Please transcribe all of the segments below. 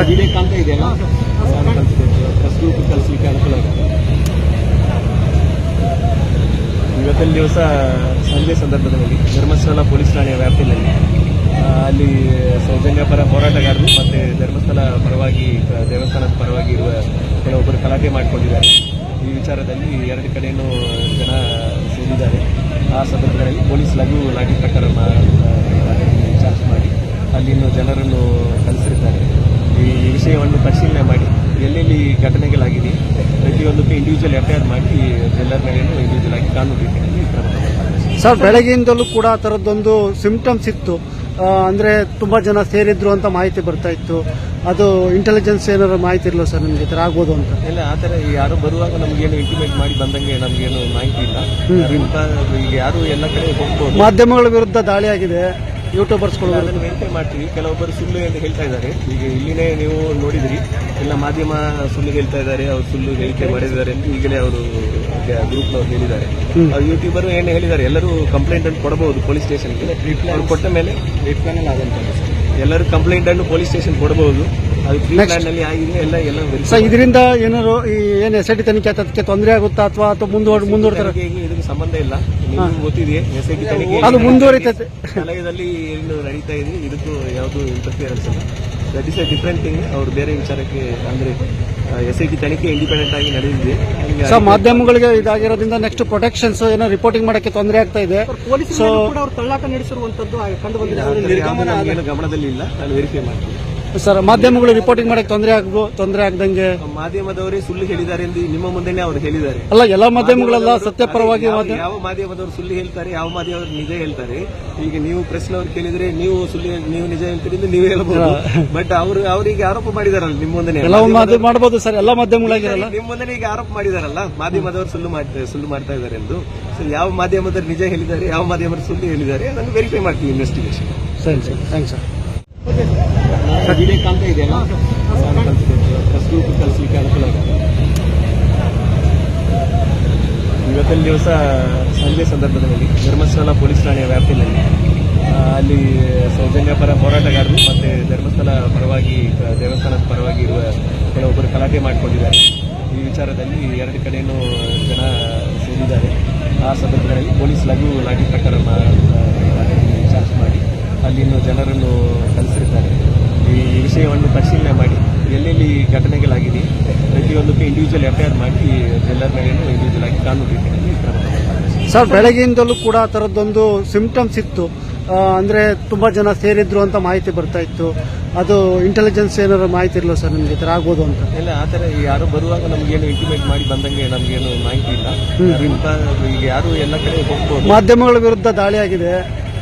ವಿವೇಕಾಂತ ಇದೆಯಲ್ಲ press group ಕಲಿಸ್ಲಿಕ್ಕೆ ಅನುಕೂಲ ಆಗುತ್ತೆ ಇವತ್ತಿನ ದಿವಸ ಸಂಜೆ ಸಂದರ್ಭದಲ್ಲಿ ಧರ್ಮಸ್ಥಳ ಪೊಲೀಸ್ ಠಾಣೆಯ ವ್ಯಾಪ್ತಿಯಲ್ಲಿ ಅಲ್ಲಿ ಸೌಜನ್ಯ ಪರ ಹೋರಾಟಗಾರರು ಮತ್ತು ಧರ್ಮಸ್ಥಳ ಪರವಾಗಿ ದೇವಸ್ಥಾನದ ಪರವಾಗಿ ಇರುವ ಕೆಲವೊಬ್ಬರು ಗಲಾಟೆ ಮಾಡಿಕೊಂಡಿದ್ದಾರೆ. ಈ ವಿಚಾರದಲ್ಲಿ ಎರಡು ಕಡೆಯೂ ಜನ ಸೇರಿದ್ದಾರೆ. ಆ ಸಂದರ್ಭದಲ್ಲಿ ಪೊಲೀಸ್ ಲಘು ಲಾಠಿ ಪ್ರಕಾರ ಚಾರ್ಜ್ ಮಾಡಿ ಅಲ್ಲಿನ ಜನರನ್ನು ಕಲಿಸಿರ್ತಾರೆ ಈ ವಿಷಯವನ್ನು ಪರಿಶೀಲನೆ ಮಾಡಿ, ಎಲ್ಲೆಲ್ಲಿ ಘಟನೆಗಳಾಗಿದೆ ಪ್ರತಿಯೊಂದಕ್ಕೂ ಇಂಡಿವಿಜುವಲ್ ಎಫ್ಐಆರ್ ಮಾಡಿ ಎಲ್ಲರ ಮೇಲೂ ಇಂಡಿವಿಜುವಲ್ ಆಗಿ ಕಾನೂನು ರೀತಿಯಲ್ಲಿ ಕ್ರಮ ಸರ್ ಬೆಳಗ್ಗೆಯಿಂದಲೂ ಕೂಡ ಆ ಥರದ್ದೊಂದು ಸಿಂಪ್ಟಮ್ಸ್ ಇತ್ತು. ಅಂದರೆ ತುಂಬ ಜನ ಸೇರಿದ್ರು ಅಂತ ಮಾಹಿತಿ ಬರ್ತಾ ಇತ್ತು. ಅದು ಇಂಟೆಲಿಜೆನ್ಸ್ ಏನಾದ್ರು ಮಾಹಿತಿ ಇರಲ್ಲ ಸರ್ ನಿಮಗೆ ಈ ಥರ ಆಗ್ಬೋದು ಅಂತ? ಇಲ್ಲ ಆ ಥರ ಯಾರು ಬರುವಾಗ ನಮಗೇನು ಇಂಟಿಮೇಟ್ ಮಾಡಿ ಬಂದಂಗೆ ನಮಗೇನು ಮಾಹಿತಿ ಇಲ್ಲ. ಈಗ ಯಾರು ಎಲ್ಲ ಕಡೆ ಹೋಗ್ಬೋದು. ಮಾಧ್ಯಮಗಳ ವಿರುದ್ಧ ದಾಳಿ ಆಗಿದೆ. ಯೂಟ್ಯೂಬರ್ಸ್ಗಳು ಅದನ್ನು ವೆರಿಫೈ ಮಾಡ್ತೀವಿ. ಕೆಲವೊಬ್ಬರು ಸುಳ್ಳು ಎಂದು ಹೇಳ್ತಾ ಇದ್ದಾರೆ. ಈಗ ಇಲ್ಲಿನೇ ನೀವು ನೋಡಿದಿರಿ. ಎಲ್ಲ ಮಾಧ್ಯಮ ಸುಳ್ಳು ಹೇಳ್ತಾ ಇದ್ದಾರೆ. ಅವರು ಸುಳ್ಳು ಹೇಳಿಕೆ ಮಾಡಿದ್ದಾರೆ. ಅಂತ ಈಗಲೇ ಅವರು ಗ್ರೂಪ್ನವ್ರು ಹೇಳಿದ್ದಾರೆ. ಅವ್ರು ಯೂಟ್ಯೂಬರ್ ಏನು ಹೇಳಿದ್ದಾರೆ? ಎಲ್ಲರೂ ಕಂಪ್ಲೇಂಟ್ ಅಂತ ಕೊಡಬಹುದು ಪೊಲೀಸ್ ಸ್ಟೇಷನ್ಗೆ ಅವ್ರು ಕೊಟ್ಟ ಮೇಲೆ ಎಲ್ಲರೂ ಕಂಪ್ಲೇಂಟ್ ಅನ್ನು ಪೊಲೀಸ್ ಸ್ಟೇಷನ್ ಕೊಡಬಹುದು ಅದು ಪ್ರೀ ಪ್ಲಾನ್ನಲ್ಲಿ ಆಗಿದೆ ಎಲ್ಲ ಎಲ್ಲ ಸರ್ ಇದರಿಂದ ಏನಾದ್ರು ಈ ಏನು ಎಸ್ ಐ ಟಿ ತನಿಖೆ ಅದಕ್ಕೆ ತೊಂದರೆ ಆಗುತ್ತಾ ಅಥವಾ ಅಥವಾ ಮುಂದುವರ್ ಮುಂದುವರ್ತಾರೆ? ತನಿಖೆಗೆ ಇದಕ್ಕೆ ಸಂಬಂಧ ಇಲ್ಲ. ನಿಮ್ಗೆ ಗೊತ್ತಿದೆಯೇ ಎಸ್ ಐ ಟಿ ತನಿಖೆ ಅದು ಮುಂದುವರಿತೈತೆ ಏನು ನಡೀತಾ ಇದೆ ಇದಕ್ಕೂ ಯಾವುದು ಇಂಟರ್ಫಿಯರೆನ್ಸ್ ಇಲ್ಲ that is a different thing ಅವ್ರು ಬೇರೆ ವಿಚಾರಕ್ಕೆ ಅಂದ್ರೆ ಎಸ್ ಐ ಟಿ ತನಿಖೆ ಇಂಡಿಪೆಂಡೆಂಟ್ ಆಗಿ ನಡೆದಿದೆ. ಸರ್ ಮಾಧ್ಯಮಗಳಿಗೆ ಇದಾಗಿರೋದ್ರಿಂದ ನೆಕ್ಸ್ಟ್ ಪ್ರೊಟೆಕ್ಷನ್ಸ್ ಏನೋ ರಿಪೋರ್ಟಿಂಗ್ ಮಾಡಕ್ಕೆ ತೊಂದರೆ ಆಗ್ತಾ ಇದೆ. ಪೊಲೀಸ್ ತಳ್ಳಾಟ ನಡೆಸಿರುವಂತದ್ದು ಕಂಡು ಬಂದಿದೆ. ಗಮನದಲ್ಲಿ ಇಲ್ಲ ನಾನು ವೆರಿಫೈ ಮಾಡ್ತೀನಿ. ಸರ್ ಮಾಧ್ಯಮಗಳು ರಿಪೋರ್ಟಿಂಗ್ ಮಾಡಕ್ಕೆ ತೊಂದರೆ ಆಗ್ಬೋ ತೊಂದರೆ ಆಗದಂಗೆ ಮಾಧ್ಯಮದವರೇ ಸುಳ್ಳು ಹೇಳಿದ್ದಾರೆ ಎಂದು ನಿಮ್ಮ ಮುಂದೆನೆ ಅವರು ಹೇಳಿದ್ದಾರೆ. ಅಲ್ಲ ಎಲ್ಲ ಮಾಧ್ಯಮಗಳೆಲ್ಲ ಸತ್ಯಪರವಾಗಿ ಯಾವ- ಮಾಧ್ಯ- ಯಾವ ಮಾಧ್ಯಮದವರು ಸುಳ್ಳು ಹೇಳ್ತಾರೆ ಯಾವ ಮಾಧ್ಯಮದವರು ನಿಜ ಹೇಳ್ತಾರೆ ಈಗ ನೀವು ಪ್ರೆಸ್ನವ್ರು ಕೇಳಿದ್ರೆ ನೀವು ಸುಳ್ಳು ನೀವು ನಿಜ ಹೇಳ್ತೀರಿ ನೀವು ಹೇಳ್ಬೋದು ಬಟ್ ಅವರು ಅವರಿಗೆ ಆರೋಪ ಮಾಡಿದಾರಲ್ಲ ನಿಮ್ಮ ಮುಂದೆ ಎಲ್ಲ ಮಾಧ್ಯಮ ಮಾಡಬಹುದು ಸರ್ ಎಲ್ಲ ಮಾಧ್ಯಮಗಳಾಗಿರಲ್ಲ ನಿಮ್ಮ ಮುಂದೆ ಈಗ ಆರೋಪ ಮಾಡಿದಾರಲ್ಲ ಮಾಧ್ಯಮದವರು ಸುಳ್ಳು ಮಾಡ್ತಾರೆ ಸುಳ್ಳು ಮಾಡ್ತಾ ಇದ್ದಾರೆ ಎಂದು. ಸೊ ಯಾವ ಮಾಧ್ಯಮದವರು ನಿಜ ಹೇಳಿದ್ದಾರೆ ಯಾವ ಮಾಧ್ಯಮದವರು ಸುಳ್ಳು ಹೇಳಿದ್ದಾರೆ ಅದನ್ನು ವೆರಿಫೈ ಮಾಡ್ತೀವಿ ಇನ್ವೆಸ್ಟಿಗೇಷನ್ ಸರಿ ಸರ್ ಥ್ಯಾಂಕ್ಸ್ ಸರ್. ಇದೆಯಲ್ಲ ಗ್ರೂಪ್ ಕಲಿಸ್ಲಿಕ್ಕೆ ಅನುಕೂಲ ಆಗುತ್ತೆ. ಇವತ್ತಿನ ದಿವಸ ಸಂಜೆ ಸಂದರ್ಭದಲ್ಲಿ ಧರ್ಮಸ್ಥಳ ಪೊಲೀಸ್ ಠಾಣೆಯ ವ್ಯಾಪ್ತಿಯಲ್ಲಿ ಅಲ್ಲಿ ಸೌಜನ್ಯ ಪರ ಹೋರಾಟಗಾರರು ಮತ್ತೆ ಧರ್ಮಸ್ಥಳ ಪರವಾಗಿ ದೇವಸ್ಥಾನದ ಪರವಾಗಿ ಇರುವ ಕೆಲವೊಬ್ಬರು ಗಲಾಟೆ ಮಾಡಿಕೊಂಡಿದ್ದಾರೆ. ಈ ವಿಚಾರದಲ್ಲಿ ಎರಡು ಕಡೆಯೂ ಜನ ಸೇರಿದ್ದಾರೆ. ಆ ಸಂದರ್ಭದಲ್ಲಿ ಪೊಲೀಸ್ ಲಘು ಲಾಠಿ ಪ್ರಕಾರ ಚಾರ್ಜ್ ಮಾಡಿ ಅಲ್ಲಿನ ಜನರನ್ನು ಕಳಿಸಿರ್ತಾರೆ ಈ ವಿಷಯವನ್ನು ಪರಿಶೀಲನೆ ಮಾಡಿ ಎಲ್ಲೆಲ್ಲಿ ಘಟನೆಗಳಾಗಿದೆ ಪ್ರತಿಯೊಂದಕ್ಕೂ ಇಂಡಿವಿಜುವಲ್ ಎಫ್ಐಆರ್ ಮಾಡಿ ಎಲ್ಲರ ಮೇಲೂ ಇಂಡಿವಿಜುವಲ್ ಆಗಿ ಕಾನೂನು ರೀತಿಯಲ್ಲಿ ಕ್ರಮ ಸರ್ ಬೆಳಗ್ಗೆಯಿಂದಲೂ ಕೂಡ ಆ ಥರದ್ದೊಂದು ಸಿಂಪ್ಟಮ್ಸ್ ಇತ್ತು. ಅಂದರೆ ತುಂಬ ಜನ ಸೇರಿದ್ರು ಅಂತ ಮಾಹಿತಿ ಬರ್ತಾ ಇತ್ತು. ಅದು ಇಂಟೆಲಿಜೆನ್ಸ್ ಏನಾದ್ರು ಮಾಹಿತಿ ಇರಲ್ಲ ಸರ್ ನಿಮಗೆ ಈ ಥರ ಆಗ್ಬೋದು ಅಂತ? ಇಲ್ಲ ಆ ಥರ ಯಾರು ಬರುವಾಗ ನಮಗೇನು ಇಂಟಿಮೇಟ್ ಮಾಡಿ ಬಂದಂಗೆ ನಮಗೇನು ಮಾಹಿತಿ ಇಲ್ಲ. ಈಗ ಯಾರು ಎಲ್ಲ ಕಡೆ ಹೋಗ್ಬೋದು. ಮಾಧ್ಯಮಗಳ ವಿರುದ್ಧ ದಾಳಿ ಆಗಿದೆ.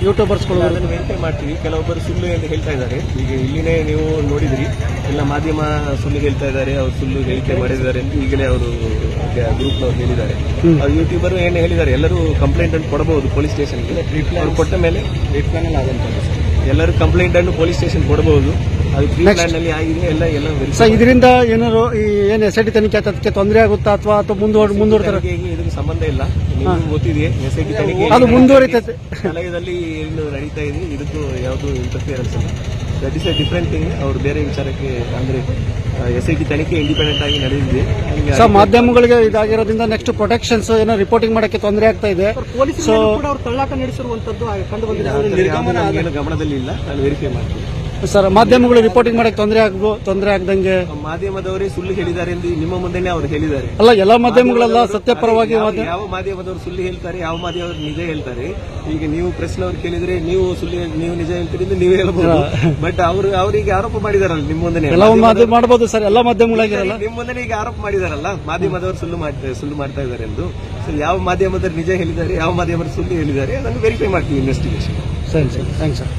ಯೂಟ್ಯೂಬರ್ಸ್ಗಳು ಅದನ್ನು ವೆರಿಫೈ ಮಾಡ್ತೀವಿ. ಕೆಲವೊಬ್ಬರು ಸುಳ್ಳು ಎಂದು ಹೇಳ್ತಾ ಇದ್ದಾರೆ. ಈಗ ಇಲ್ಲಿನೇ ನೀವು ನೋಡಿದ್ರಿ. ಎಲ್ಲ ಮಾಧ್ಯಮ ಸುಳ್ಳು ಹೇಳ್ತಾ ಇದ್ದಾರೆ. ಅವರು ಸುಳ್ಳು ಹೇಳಿಕೆ ಮಾಡಿದ್ದಾರೆ. ಅಂತ ಈಗಲೇ ಅವರು ಗ್ರೂಪ್ನವ್ರು ಹೇಳಿದ್ದಾರೆ. ಅವ್ರು ಯೂಟ್ಯೂಬರ್ ಏನು ಹೇಳಿದ್ದಾರೆ? ಎಲ್ಲರೂ ಕಂಪ್ಲೇಂಟ್ ಅನ್ನು ಕೊಡಬಹುದು ಪೊಲೀಸ್ ಸ್ಟೇಷನ್ಗೆ ಅವ್ರು ಕೊಟ್ಟ ಮೇಲೆ ಎಲ್ಲರೂ ಕಂಪ್ಲೇಂಟ್ ಅನ್ನು ಪೊಲೀಸ್ ಸ್ಟೇಷನ್ ಕೊಡಬಹುದು. ಅದು ಪ್ರೀ ಪ್ಲಾನ್ನಲ್ಲಿ ಆಗಿದೆ. ಎಲ್ಲ ಎಲ್ಲ verify ಇದರಿಂದ ಏನಾದ್ರು ಈ ಏನು ಎಸ್ ಐ ಟಿ ತನಿಖೆ ಅದಕ್ಕೆ ತೊಂದರೆ ಆಗುತ್ತಾ ಅಥವಾ ಅಥವಾ ಮುಂದುವರ್ ಮುಂದುವರ್ತಾರೆ? ತನಿಖೆಗೆ ಸಂಬಂಧ ಇಲ್ಲ. ನಿಮ್ಗೆ ಗೊತ್ತಿದೆಯೇ ಎಸ್ ಐ ಟಿ ತನಿಖೆ ಅದು ಮುಂದುವರಿತೈತೆ. ಕಲಯದಲ್ಲಿ ಏನು ನಡೀತಾ ಇದೆ ಇದಕ್ಕೂ ಯಾವುದು ಇಂಟರ್ಫಿಯರೆನ್ಸ್ ಇಲ್ಲ. That is a different thing ಅವ್ರು ಬೇರೆ ವಿಚಾರಕ್ಕೆ ಅಂದ್ರೆ ಎಸ್ ಐ ಟಿ ತನಿಖೆ ಇಂಡಿಪೆಂಡೆಂಟ್ ಆಗಿ ನಡೆದಿದೆ. ಸರ್ ಮಾಧ್ಯಮಗಳಿಗೆ ಇದಾಗಿರೋದ್ರಿಂದ ನೆಕ್ಸ್ಟ್ ಪ್ರೊಟೆಕ್ಷನ್ಸ್ ಏನೋ ರಿಪೋರ್ಟಿಂಗ್ ಮಾಡಕ್ಕೆ ತೊಂದರೆ ಆಗ್ತಾ ಇದೆ. ಪೊಲೀಸರು ಅವರು ತಳ್ಳಾಟ ನಡೆಸಿರುವಂತದ್ದು ಕಂಡು ಬಂದಿದೆ. ಗಮನದಲ್ಲಿ ಇಲ್ಲ ನಾನು ವೆರಿಫೈ ಮಾಡ್ತೀನಿ. ಸರ್ ಮಾಧ್ಯಮಗಳು ರಿಪೋರ್ಟಿಂಗ್ ಮಾಡಕ್ಕೆ ತೊಂದರೆ ಆಗ್ಬೋ ತೊಂದರೆ ಆಗದಂಗೆ ಮಾಧ್ಯಮದವರೇ ಸುಳ್ಳು ಹೇಳಿದ್ದಾರೆ ಎಂದು ನಿಮ್ಮ ಮುಂದೆನೆ ಅವರು ಹೇಳಿದ್ದಾರೆ. ಅಲ್ಲ ಎಲ್ಲ ಮಾಧ್ಯಮಗಳೆಲ್ಲ ಸತ್ಯಪರವಾಗಿ ಯಾವ- ಯಾವ ಮಾಧ್ಯಮದವರು ಸುಳ್ಳು ಹೇಳ್ತಾರೆ ಯಾವ ಮಾಧ್ಯಮದವರು ನಿಜ ಹೇಳ್ತಾರೆ ಈಗ ನೀವು ಪ್ರೆಸ್ನವ್ರು ಕೇಳಿದ್ರೆ ನೀವು ಸುಳ್ಳು ನೀವು ನಿಜ ಹೇಳ್ತೀರಿ ನೀವು ಹೇಳ್ಬೋದು. ಬಟ್ ಅವರು ಅವರಿಗೆ ಆರೋಪ ಮಾಡಿದಾರಲ್ಲ ನಿಮ್ಮ ಮುಂದೆ ಎಲ್ಲ ಮಾಧ್ಯಮ ಮಾಡಬಹುದು ಸರ್ ಎಲ್ಲ ಮಾಧ್ಯಮಗಳಾಗಿರಲ್ಲ ನಿಮ್ಮ ಮುಂದೆ ಈಗ ಆರೋಪ ಮಾಡಿದಾರಲ್ಲ ಮಾಧ್ಯಮದವರು ಸುಳ್ಳು ಮಾಡ್ತಾರೆ ಸುಳ್ಳು ಮಾಡ್ತಾ ಇದ್ದಾರೆ ಎಂದು. ಸೊ ಯಾವ ಮಾಧ್ಯಮದವರು ನಿಜ ಹೇಳಿದ್ದಾರೆ ಯಾವ ಮಾಧ್ಯಮದವರು ಸುಳ್ಳು ಹೇಳಿದ್ದಾರೆ ಅದನ್ನು ವೆರಿಫೈ ಮಾಡ್ತೀವಿ ಇನ್ವೆಸ್ಟಿಗೇಷನ್ ಸರಿ ಸರ್ ಥ್ಯಾಂಕ್ಸ್ ಸರ್.